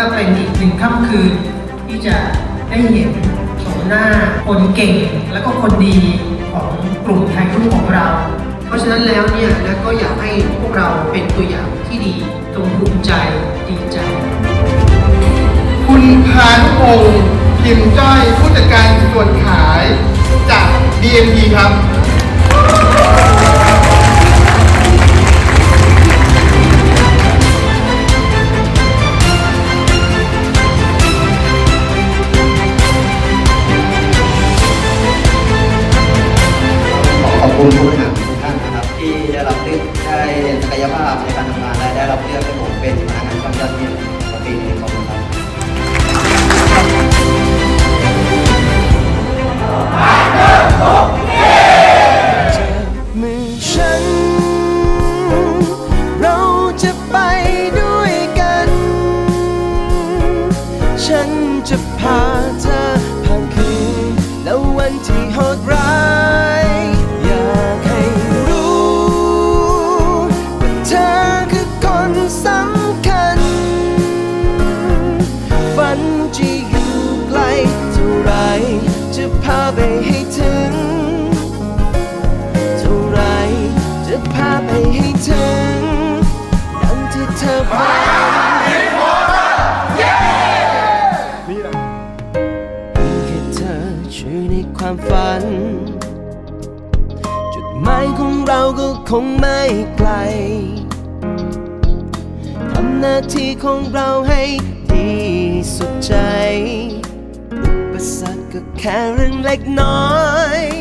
ก็เป็นอีกหนึ่งค่ำคืนที่จะได้เห็นโฉมหน้าคนเก่งและก็คนดีของกลุ่มไทยรุ่นของเรา เพราะฉะนั้นแล้วเนี่ยนะก็อยากให้พวกเราเป็นตัวอย่างที่ดีตรงภูมิใจดีใจ คุณพานุพงศ์พิมจ้อยผู้จัดการส่วนขายจาก DMP ครับ คุณผู้บริหารทุกท่านนะครับที่ได้รับเลือกได้เห็นศักยภาพในการทำงานและได้รับเลือกให้ผมเป็นพนักงานช่างยอดเยี่ยมของปีนี้ขอบคุณครับมือฉันเราจะไปด้วยกันฉันจะพาเธอ ไปให้ถึงดังที่เธอฝันมีแค่เธอช่วยในความฝัน จุดหมายของเราก็คงไม่ไกลทำหน้าที่ของเราให้ดีสุดใจ อุปสรรคก็แค่เรื่องเล็กน้อย